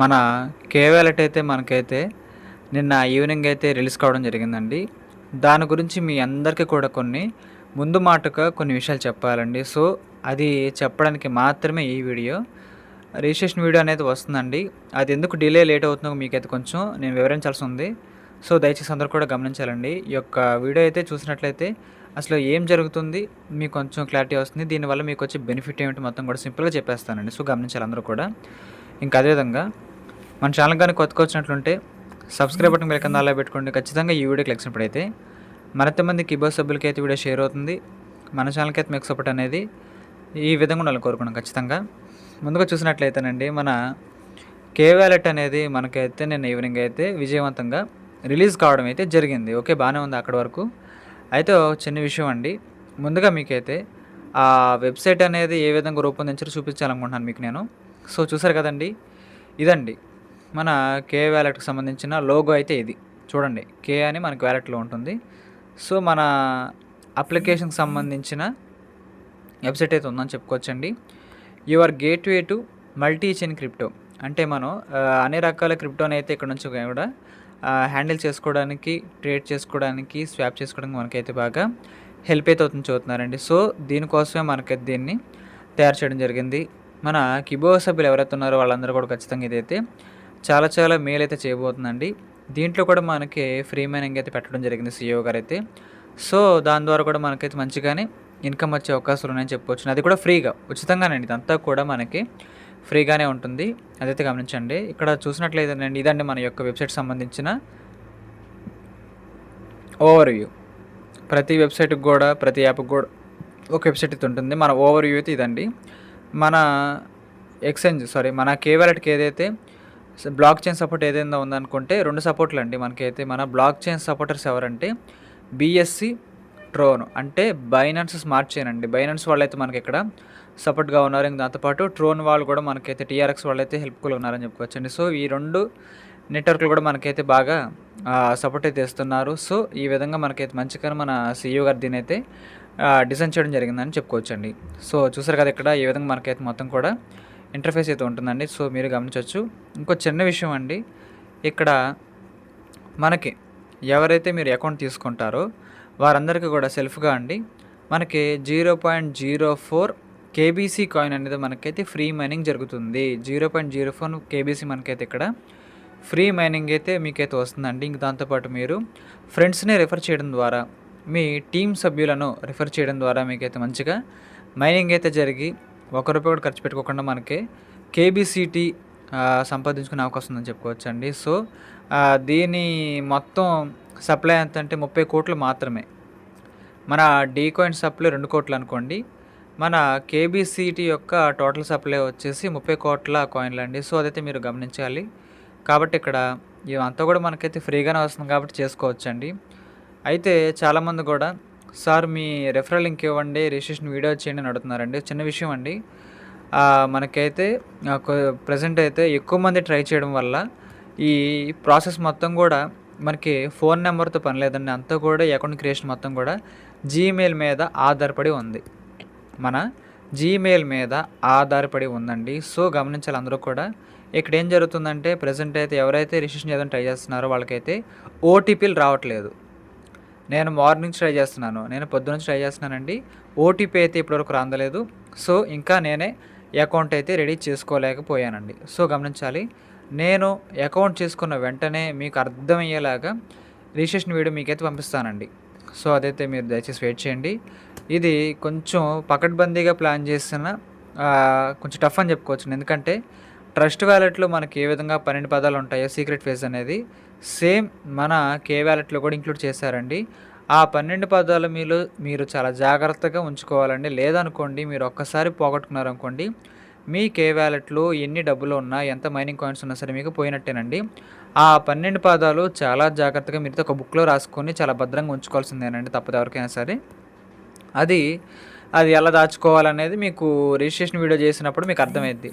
మన కే అయితే మనకైతే నిన్న ఈవినింగ్ అయితే రిలీజ్ కావడం జరిగిందండి. దాని గురించి మీ అందరికీ కూడా కొన్ని ముందు మాటగా కొన్ని విషయాలు చెప్పాలండి. సో అది చెప్పడానికి మాత్రమే ఈ వీడియో. రిజిస్ట్రేషన్ వీడియో అనేది వస్తుందండి. అది ఎందుకు డిలే లేట్ అవుతుందో మీకైతే కొంచెం నేను వివరించాల్సి ఉంది. సో దయచేసి అందరూ కూడా గమనించాలండి. ఈ యొక్క వీడియో అయితే చూసినట్లయితే అసలు ఏం జరుగుతుంది మీకు కొంచెం క్లారిటీ వస్తుంది. దీనివల్ల మీకు వచ్చే బెనిఫిట్ ఏమిటి మొత్తం కూడా సింపుల్గా చెప్పేస్తానండి. సో గమనించాలి అందరూ కూడా. ఇంకా అదేవిధంగా మన ఛానల్ కానీ కొత్తగా వచ్చినట్లుంటే సబ్స్క్రైబ్ బటన్ మీరు కింద అలా పెట్టుకోండి. ఖచ్చితంగా ఈ వీడియోకి అయితే మరింత మంది కీబోర్డ్ సభ్యులకి అయితే వీడియో షేర్ అవుతుంది. మన ఛానల్కి అయితే మీకు సపోర్ట్ అనేది ఈ విధంగా ఉండాలని కోరుకున్నాం ఖచ్చితంగా. ముందుగా చూసినట్లయితేనండి మన కే వ్యాలెట్ అనేది మనకైతే నిన్న ఈవినింగ్ అయితే విజయవంతంగా రిలీజ్ కావడం అయితే జరిగింది. ఓకే బాగానే ఉంది అక్కడి వరకు. అయితే చిన్న విషయం అండి. ముందుగా మీకైతే ఆ వెబ్సైట్ అనేది ఏ విధంగా రూపొందించారో చూపించాలనుకుంటున్నాను మీకు నేను. సో చూసారు కదండి? ఇదండి. మన కే వ్యాలెట్కి సంబంధించిన లోగో అయితే ఇది. చూడండి కే అని మనకి వ్యాలెట్లో ఉంటుంది. సో మన అప్లికేషన్కి సంబంధించిన వెబ్సైట్ అయితే ఉందని చెప్పుకోవచ్చండి. Your gateway to multi chain crypto అంటే మనం అన్ని రకాల క్రిప్టోని అయితే ఇక్కడ నుంచి కూడా హ్యాండిల్ చేసుకోవడానికి ట్రేడ్ చేసుకోవడానికి స్వాప్ చేసుకోవడానికి మనకైతే బాగా హెల్ప్ అయితే అవుతుంది చూస్తున్నారండి సో దీనికోసమే మనకైతే దీన్ని తయారు చేయడం జరిగింది. మన కిబో సభ్యులు ఎవరైతే ఉన్నారో వాళ్ళందరూ కూడా ఖచ్చితంగా ఇదైతే చాలా చాలా మేలు అయితే చేయబోతుందండి. దీంట్లో కూడా మనకి ఫ్రీ మైనింగ్ అయితే పెట్టడం జరిగింది సీఈఓ గారు అయితే సో దాని ద్వారా కూడా మనకైతే మంచిగానే ఇన్కమ్ వచ్చే అవకాశాలు ఉన్నాయని చెప్పవచ్చు అది కూడా ఫ్రీగా ఉచితంగానండి. ఇదంతా కూడా మనకి ఫ్రీగానే ఉంటుంది. అదైతే గమనించండి. ఇక్కడ చూసినట్లయితేనండి ఇదండి మన యొక్క వెబ్సైట్ సంబంధించిన ఓవర్ వ్యూ ప్రతి వెబ్సైట్కి కూడా ప్రతి యాప్కి కూడా ఒక వెబ్సైట్ అయితే ఉంటుంది. మన ఓవర్ వ్యూ అయితే ఇదండి. మన ఎక్స్చేంజ్ సారీ మన కేవాలెట్కి ఏదైతే బ్లాక్ చైన్ సపోర్ట్ ఏదైనా ఉందనుకుంటే రెండు సపోర్ట్లు అండి. మనకైతే మన బ్లాక్ చైన్ సపోర్టర్స్ ఎవరంటే బిఎస్సి ట్రోన్ అంటే బైనాన్స్ స్మార్ట్ చైన్ అండి. బైనాన్స్ వాళ్ళైతే మనకి ఇక్కడ సపోర్ట్గా ఉన్నారు. ఇంకా దాంతోపాటు ట్రోన్ వాళ్ళు కూడా మనకైతే టీఆర్ఎక్స్ వాళ్ళైతే హెల్ప్ఫుల్ ఉన్నారని చెప్పుకోవచ్చండి. సో ఈ రెండు నెట్వర్క్లు కూడా మనకైతే బాగా సపోర్ట్ అయితే ఇస్తున్నారు. సో ఈ విధంగా మనకైతే మంచిగా మన సీఈఓ గారు దీని అయితే డిజైన్ చేయడం జరిగిందని చెప్పుకోవచ్చండి. సో చూసారు కదా ఇక్కడ ఈ విధంగా మనకైతే మొత్తం కూడా ఇంటర్ఫేస్ అయితే ఉంటుందండి. సో మీరు గమనించవచ్చు. ఇంకో చిన్న విషయం అండి. ఇక్కడ మనకి ఎవరైతే మీరు అకౌంట్ తీసుకుంటారో వారందరికీ కూడా సెల్ఫ్గా అండి. మనకి zero point zero four KBC coin అనేది మనకైతే ఫ్రీ మైనింగ్ జరుగుతుంది. Zero point zero four KBC మనకైతే ఇక్కడ ఫ్రీ మైనింగ్ అయితే మీకైతే వస్తుందండి. ఇంక దాంతోపాటు మీరు ఫ్రెండ్స్ని రిఫర్ చేయడం ద్వారా మీ టీం సభ్యులను రిఫర్ చేయడం ద్వారా మీకైతే మంచిగా మైనింగ్ అయితే జరిగి ఒక రూపాయి కూడా ఖర్చు పెట్టుకోకుండా మనకి కేబీసీటీ సంపాదించుకునే అవకాశం ఉందని చెప్పుకోవచ్చు అండి సో దీని మొత్తం సప్లై ఎంత అంటే ముప్పై కోట్లు మాత్రమే. మన డీ కాయిన్ సప్లై రెండు కోట్లు అనుకోండి. మన కేబీసీటీ యొక్క టోటల్ సప్లై వచ్చేసి ముప్పై కోట్ల కాయిన్లు అండి సో అదైతే మీరు గమనించాలి. కాబట్టి ఇక్కడ ఇవంతా కూడా మనకైతే ఫ్రీగానే వస్తుంది కాబట్టి చేసుకోవచ్చండి. అయితే చాలామంది కూడా సార్ మీ రెఫరల్ లింక్ ఇవ్వండి రిజిస్ట్రేషన్ వీడియో చేయండి అని అడుగుతున్నారండి. చిన్న విషయం అండి. మనకైతే ప్రజెంట్ అయితే ఎక్కువ మంది ట్రై చేయడం వల్ల ఈ ప్రాసెస్ మొత్తం కూడా మనకి ఫోన్ నెంబర్తో పని లేదండి. అంతా కూడా అకౌంట్ క్రియేషన్ మొత్తం కూడా జీమెయిల్ మీద ఆధారపడి ఉంది. మన జీమెయిల్ మీద ఆధారపడి ఉందండి. సో గమనించాలి అందరూ కూడా. ఇక్కడ ఏం జరుగుతుందంటే ప్రజెంట్ అయితే ఎవరైతే రిజిస్ట్రేషన్ చేయడానికి ట్రై చేస్తున్నారో వాళ్ళకైతే ఓటీపీలు రావట్లేదు. నేను మార్నింగ్ ట్రై చేస్తున్నాను. నేను పొద్దున ట్రై చేస్తున్నానండి. ఓటీపీ అయితే ఇప్పటివరకు రాందలేదు. సో ఇంకా నేనే అకౌంట్ అయితే రెడీ చేసుకోలేకపోయానండి. సో గమనించాలి. నేను అకౌంట్ చేసుకున్న వెంటనే మీకు అర్థమయ్యేలాగా రిజిస్ట్రేషన్ వీడియో మీకైతే పంపిస్తానండి. సో అదైతే మీరు దయచేసి వెయిట్ చేయండి. ఇది కొంచెం పకడ్బందీగా ప్లాన్ చేసిన కొంచెం టఫ్ అని చెప్పుకోవచ్చు ఎందుకంటే ట్రస్ట్ వ్యాలెట్లో మనకి ఏ విధంగా పన్నెండు పదాలు ఉంటాయో సీక్రెట్ ఫేజ్ అనేది సేమ్ మన కే వ్యాలెట్లో కూడా ఇంక్లూడ్ చేశారండి. ఆ పన్నెండు పదాలు మీరు మీరు చాలా జాగ్రత్తగా ఉంచుకోవాలండి. లేదనుకోండి మీరు ఒక్కసారి పోగొట్టుకున్నారనుకోండి మీ కే వ్యాలెట్లో ఎన్ని డబ్బులు ఉన్నా ఎంత మైనింగ్ కాయిన్స్ ఉన్నా సరే మీకు పోయినట్టేనండి. ఆ పన్నెండు పదాలు చాలా జాగ్రత్తగా మీరు ఒక బుక్లో రాసుకొని చాలా భద్రంగా ఉంచుకోవాల్సిందేనండి తప్పదు ఎవరికైనా సరే. అది అది ఎలా దాచుకోవాలనేది మీకు రిజిస్ట్రేషన్ వీడియో చేసినప్పుడు మీకు అర్థమైద్ది.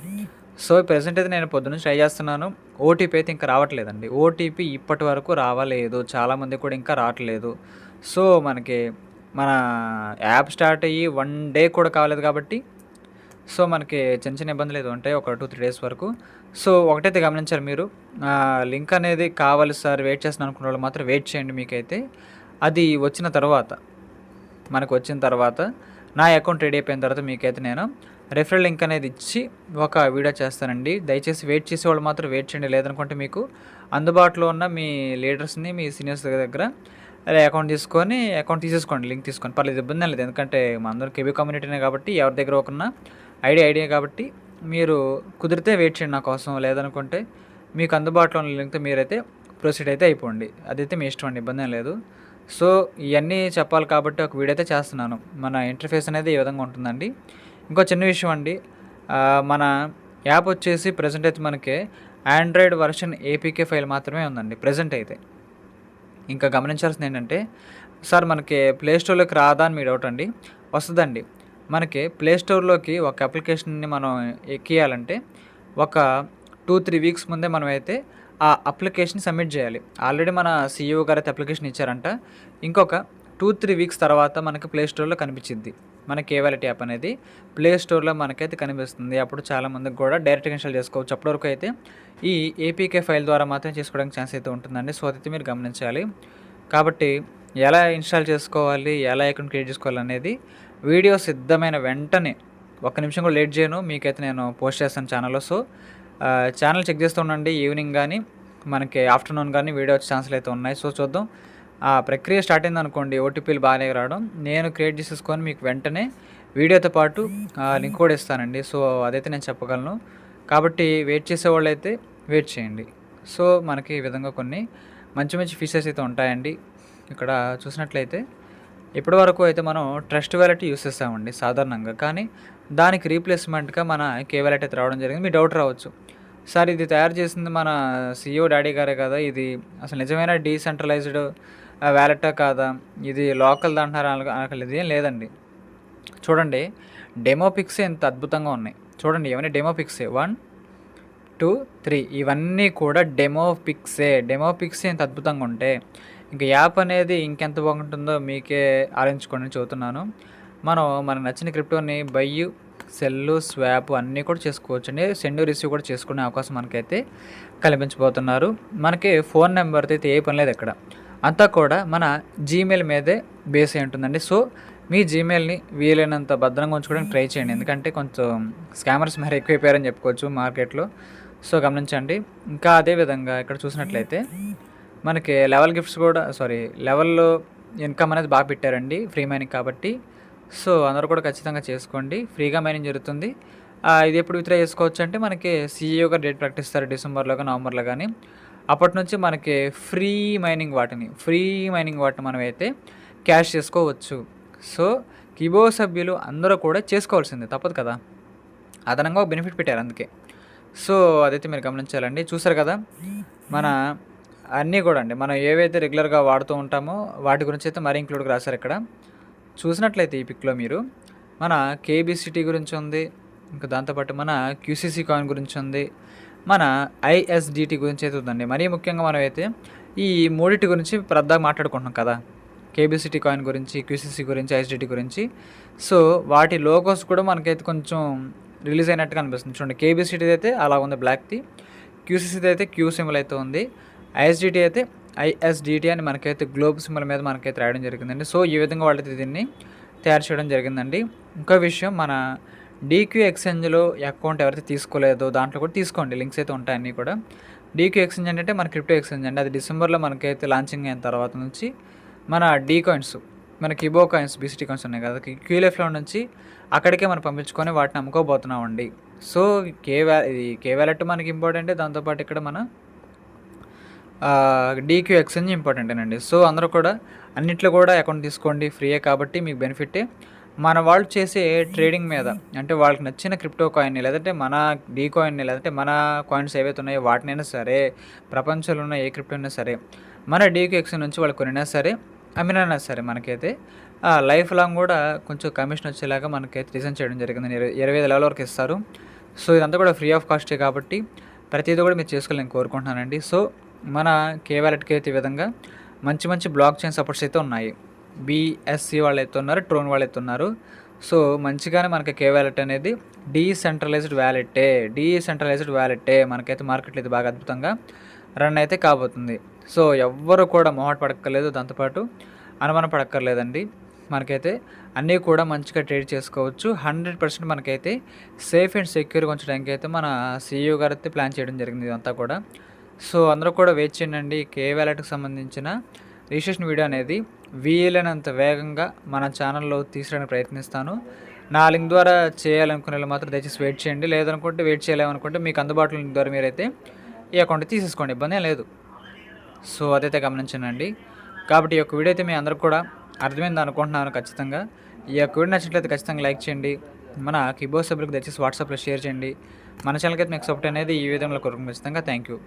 సో ప్రజెంట్ అయితే నేను పొద్దున్న ట్రై చేస్తున్నాను. ఓటీపీ అయితే ఇంకా రావట్లేదండి. ఓటీపీ ఇప్పటి వరకు రావలేదు. చాలామంది కూడా ఇంకా రావట్లేదు. సో మనకి మన యాప్ స్టార్ట్ అయ్యి వన్ డే కూడా కావలేదు కాబట్టి సో మనకి చిన్న చిన్న ఇబ్బందులు ఏదో ఉంటాయి ఒక టూ త్రీ డేస్ వరకు. సో ఒకటైతే గమనించారు మీరు. లింక్ అనేది కావాలి సార్ వెయిట్ చేస్తాను అనుకున్న వాళ్ళు మాత్రం వెయిట్ చేయండి మీకైతే. అది వచ్చిన తర్వాత మనకు వచ్చిన తర్వాత నా అకౌంట్ రెడీ అయిపోయిన తర్వాత మీకైతే నేను రెఫరల్ లింక్ అనేది ఇచ్చి ఒక వీడియో చేస్తానండి. దయచేసి వెయిట్ చేసే వాళ్ళు మాత్రం వెయిట్ చేయండి. లేదనుకుంటే మీకు అందుబాటులో ఉన్న మీ లీడర్స్ని మీ సీనియర్స్ దగ్గర అలా అకౌంట్ తీసుకొని అకౌంట్ తీసేసుకోండి. లింక్ తీసుకొని పర్లేదు ఇబ్బంది లేదు. ఎందుకంటే మా అందరూ కేబీ కమ్యూనిటీనే కాబట్టి ఎవరి దగ్గర ఒకన్నా ఐడియా ఐడియా కాబట్టి మీరు కుదిరితే వెయిట్ చేయండి నా కోసం. లేదనుకుంటే మీకు అందుబాటులో ఉన్న లింక్తో మీరైతే ప్రొసీడ్ అయితే అయిపోండి. అదైతే మీ ఇష్టం అండి. ఇబ్బంది లేదు. సో ఇవన్నీ చెప్పాలి కాబట్టి ఒక వీడియో అయితే చేస్తున్నాను. మన ఇంటర్ఫేస్ అనేది ఈ విధంగా ఉంటుందండి. ఇంకో చిన్న విషయం అండి. మన యాప్ వచ్చేసి ప్రజెంట్ అయితే మనకి ఆండ్రాయిడ్ వర్షన్ ఏపీకే ఫైల్ మాత్రమే ఉందండి ప్రజెంట్ అయితే. ఇంకా గమనించాల్సింది ఏంటంటే సార్ మనకి ప్లే స్టోర్లోకి రాదా అని మీ డౌట్ అండి. వస్తుందండి. మనకి ప్లే స్టోర్లోకి ఒక అప్లికేషన్ని మనం ఎక్కియాలంటే ఒక టూ త్రీ వీక్స్ ముందే మనం అయితే ఆ అప్లికేషన్ సబ్మిట్ చేయాలి. ఆల్రెడీ మన సీఈఓ గారు అయితే అప్లికేషన్ ఇచ్చారంట. ఇంకొక టూ త్రీ వీక్స్ తర్వాత మనకి ప్లే స్టోర్లో కనిపించింది మన కేవాలిటీ యాప్ అనేది ప్లే స్టోర్లో మనకైతే కనిపిస్తుంది. అప్పుడు చాలా మందికి కూడా డైరెక్ట్గా ఇన్స్టాల్ చేసుకోవచ్చు. అప్పటి వరకు అయితే ఈ ఏపీకే ఫైల్ ద్వారా మాత్రమే చేసుకోవడానికి ఛాన్స్ అయితే ఉంటుందండి. సో అదైతే మీరు గమనించాలి. కాబట్టి ఎలా ఇన్స్టాల్ చేసుకోవాలి ఎలా అకౌంట్ క్రియేట్ చేసుకోవాలి అనేది వీడియో సిద్ధమైన వెంటనే ఒక్క నిమిషం కూడా లేట్ చేయను. మీకైతే నేను పోస్ట్ చేస్తాను ఛానల్లో. సో ఛానల్ చెక్ చేస్తూ ఉండండి. ఈవినింగ్ కానీ మనకి ఆఫ్టర్నూన్ కానీ వీడియో వచ్చే ఛాన్సులు అయితే ఉన్నాయి. సో చూద్దాం. ఆ ప్రక్రియ స్టార్ట్ అయింది అనుకోండి ఓటీపీలు బాగానే రావడం. నేను క్రియేట్ చేసేసుకొని మీకు వెంటనే వీడియోతో పాటు లింక్ కూడా ఇస్తానండి. సో అదైతే నేను చెప్పగలను. కాబట్టి వెయిట్ చేసేవాళ్ళు అయితే వెయిట్ చేయండి. సో మనకి ఈ విధంగా కొన్ని మంచి మంచి ఫీచర్స్ అయితే ఉంటాయండి. ఇక్కడ చూసినట్లయితే ఇప్పటి వరకు అయితే మనం ట్రస్ట్ వ్యాలెట్ యూస్ చేస్తామండి సాధారణంగా. కానీ దానికి రీప్లేస్మెంట్గా మన కే వ్యాలెట్ అయితే రావడం జరిగింది. మీ డౌట్ రావచ్చు. సార్ ఇది తయారు చేసింది మన సిఇఓ డాడీ గారే కదా ఇది అసలు నిజమైన డీసెంట్రలైజ్డ్ వ్యాలెటా కాదా? ఇది లోకల్ అంటున్నారు అనకలేదు ఇది ఏం లేదండి. చూడండి డెమో పిక్స్ ఎంత అద్భుతంగా ఉన్నాయి. చూడండి ఇవన్నీ డెమో పిక్సే? One two three. ఇవన్నీ కూడా డెమో పిక్సే. డెమో పిక్స్ ఎంత అద్భుతంగా ఉంటే ఇంకా యాప్ అనేది ఇంకెంత బాగుంటుందో మీకే ఆలోచించుకోండి చెబుతున్నాను. మనం మనకు నచ్చిన క్రిప్టోని బయ్యు సెల్లు స్వాప్ అన్నీ కూడా చేసుకోవచ్చు అండి సెండ్ రిసీవ్ కూడా చేసుకునే అవకాశం మనకైతే కల్పించబోతున్నారు. మనకి ఫోన్ నెంబర్ అయితే ఏ పని లేదు ఇక్కడ అంతా కూడా మన జీమెయిల్ మీదే బేస్ అయి ఉంటుందండి. సో మీ జీమెయిల్ని వీలైనంత భద్రంగా ఉంచుకోవడానికి ట్రై చేయండి. ఎందుకంటే కొంచెం స్కామర్స్ మరి ఎక్కువైపోయారని చెప్పుకోవచ్చు మార్కెట్లో. సో గమనించండి. ఇంకా అదే విధంగా ఇక్కడ చూసినట్లయితే మనకి లెవెల్ గిఫ్ట్స్ కూడా సారీ లెవెల్లో ఇన్కమ్ అనేది బాగా పెట్టారండి ఫ్రీ మైనింగ్ కాబట్టి. సో అందరూ కూడా ఖచ్చితంగా చేసుకోండి. ఫ్రీగా మైనింగ్ జరుగుతుంది. ఇది ఎప్పుడు విత్డ్రా చేసుకోవచ్చు అంటే మనకి సీఈఓగా డేట్ ప్రకటిస్తారు డిసెంబర్లో కానీ నవంబర్లో కానీ అప్పటి నుంచి మనకి ఫ్రీ మైనింగ్ వాటిని ఫ్రీ మైనింగ్ వాటిని మనం అయితే క్యాష్ చేసుకోవచ్చు. సో కిబో సభ్యులు అందరూ కూడా చేసుకోవాల్సిందే తప్పదు కదా. అదనంగా ఒక బెనిఫిట్ పెట్టారు అందుకే. సో అదైతే మీరు గమనించాలండి. చూసారు కదా మన అన్నీ కూడా అండి మనం ఏవైతే రెగ్యులర్గా వాడుతూ ఉంటామో వాటి గురించి అయితే మరీ ఇంక్లూడ్గా రాశారు ఇక్కడ. చూసినట్లయితే ఈ పిక్లో మీరు మన కేబీసీటీ గురించి ఉంది ఇంకా దాంతోపాటు మన క్యూసీసీ కాయిన్ గురించి ఉంది మన ఐఎస్డిటి గురించి అయితే ఉందండి. మరీ ముఖ్యంగా మనం అయితే ఈ మూడిటి గురించి ప్రద్దాగా మాట్లాడుకుంటున్నాం కదా. కేబిసిటీ కాయిన్ గురించి క్యూసీసీ గురించి ఐఎస్డిటి గురించి. సో వాటి లోగోస్ కూడా మనకైతే కొంచెం రిలీజ్ అయినట్టుగా అనిపిస్తుంది. చూడండి కేబిసిటీ అయితే అలా ఉంది బ్లాక్ది క్యూసీసీది అయితే క్యూ సింబల్ అయితే ఉంది. ఐఎస్డిటి అయితే ఐఎస్డిటి అని మనకైతే గ్లోబ్ సింబల్ మీద మనకైతే రాయడం జరిగిందండి. సో ఈ విధంగా వాళ్ళైతే దీన్ని తయారు చేయడం జరిగిందండి. ఇంకో విషయం మన డీక్యూ ఎక్స్చేంజ్లో అకౌంట్ ఎవరైతే తీసుకోలేదో దాంట్లో కూడా తీసుకోండి. లింక్స్ అయితే ఉంటాయి అన్నీ కూడా. డీక్యూ ఎక్స్చేంజ్ అంటే మన క్రిప్టో ఎక్స్చేంజ్ అండి. అది డిసెంబర్లో మనకైతే లాంచింగ్ అయిన తర్వాత నుంచి మన డీ కాయిన్స్ మన కిబో కాయిన్స్ బీసీటీ కాయిన్స్ ఉన్నాయి కదా. క్యూలెఫ్లో నుంచి అక్కడికే మనం పంపించుకొని వాటిని అమ్ముకోబోతున్నామండి. సో కే వ్యా ఇది కే వ్యాలెట్ మనకి ఇంపార్టెంట్ దాంతోపాటు ఇక్కడ మన డీక్యూ ఎక్స్చేంజ్ ఇంపార్టెంట్ అండి సో అందరూ కూడా అన్నిట్లో కూడా అకౌంట్ తీసుకోండి. ఫ్రీయే కాబట్టి మీకు బెనిఫిటే మన వాళ్ళు చేసే ట్రేడింగ్ మీద అంటే వాళ్ళకి నచ్చిన క్రిప్టో కాయిన్ని లేదంటే మన డీ కాయిన్ని లేదంటే మన కాయిన్స్ ఏవైతే ఉన్నాయో వాటినైనా సరే ప్రపంచంలో ఉన్న ఏ క్రిప్టో అయినా సరే మన డీక్యూఎక్స్ నుంచి వాళ్ళు కొనినా సరే అమ్మినా సరే మనకైతే లైఫ్ లాంగ్ కూడా కొంచెం కమిషన్ వచ్చేలాగా మనకైతే డిజైన్ చేయడం జరిగింది. ఇరవై ఇరవై ఐదు లెవెల్ వరకు ఇస్తారు. సో ఇదంతా కూడా ఫ్రీ ఆఫ్ కాస్టే కాబట్టి ప్రతిదీ కూడా మీరు చేసుకోవాలని నేను కోరుకుంటున్నానండి. సో మన కే వ్యాలెట్కి అయితే ఈ విధంగా మంచి మంచి బ్లాక్ చైన్ సపోర్ట్స్ అయితే ఉన్నాయి. బీఎస్సీ వాళ్ళు అయితే ఉన్నారు ట్రోన్ వాళ్ళు అయితే ఉన్నారు సో మంచిగానే మనకి కే వ్యాలెట్ అనేది డీసెంట్రలైజ్డ్ వ్యాలెట్టే డీసెంట్రలైజ్డ్ వ్యాలెట్టే మనకైతే మార్కెట్లో ఇది బాగా అద్భుతంగా రన్ అయితే కాబోతుంది. సో ఎవ్వరు కూడా మొహట పడక్కర్లేదు దాంతోపాటు అనుమానం పడక్కర్లేదండి. మనకైతే అన్నీ కూడా మంచిగా ట్రేడ్ చేసుకోవచ్చు. హండ్రెడ్ పర్సెంట్ మనకైతే సేఫ్ అండ్ సెక్యూర్గా ఉంచడానికి అయితే మన సీఈఓ గారు అయితే ప్లాన్ చేయడం జరిగింది ఇదంతా కూడా. సో అందరూ కూడా వెయిట్ చేయండి. కే వ్యాలెట్కి సంబంధించిన రిజిస్ట్రేషన్ వీడియో అనేది వీలైనంత వేగంగా మన ఛానల్లో తీసుకురావడానికి ప్రయత్నిస్తాను. నా లింక్ ద్వారా చేయాలనుకునే మాత్రం దయచేసి వెయిట్ చేయండి. లేదనుకుంటే వెయిట్ చేయలేమనుకుంటే మీకు అందుబాటులో లింక్ ద్వారా మీరైతే ఈ అకౌంట్ తీసేసుకోండి. ఇబ్బంది లేదు. సో అదైతే గమనించండి కాబట్టి ఈ యొక్క వీడియో అయితే మీ అందరికి కూడా అర్థమైంది అనుకుంటున్నాను ఖచ్చితంగా. ఈ యొక్క వీడియో నచ్చినట్లయితే ఖచ్చితంగా లైక్ చేయండి. మన కీబోర్డ్ సభ్యులకు దయచేసి వాట్సాప్లో షేర్ చేయండి. మన ఛానల్కి అయితే మీకు సపోర్ట్ అనేది ఈ విధంగా కొరకు ఖచ్చితంగా థ్యాంక్ యూ.